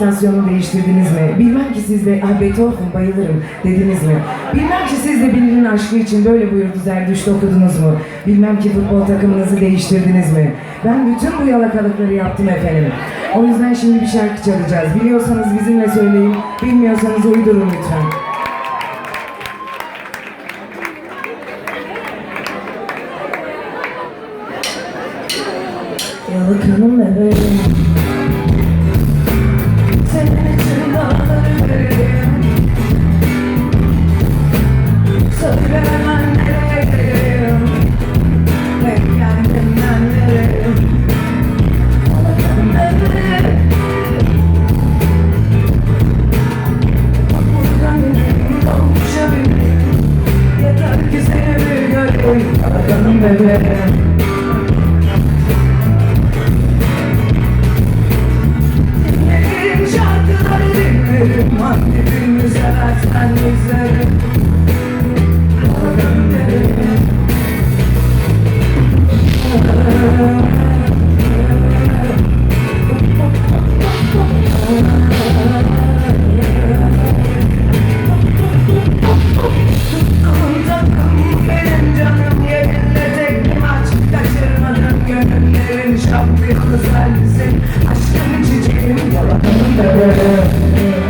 İstasyonu değiştirdiniz mi? Bilmem ki siz de ah Beethoven bayılırım dediniz mi? Bilmem ki siz de birinin aşkı için böyle buyurdu Zerdüşt okudunuz mu? Bilmem ki futbol takımınızı değiştirdiniz mi? Ben bütün bu yalakalıkları yaptım efendim. O yüzden şimdi bir şarkı çalacağız. Biliyorsanız bizimle söyleyin, bilmiyorsanız uydurun lütfen. Yalakanım bebeğim Yalakanım bebeğim Dinlerim şarkıları dinlerim Hangi birini seversen izlerim gönüllerin şampiyonu sensin Aşkın çiçeğim yalakanım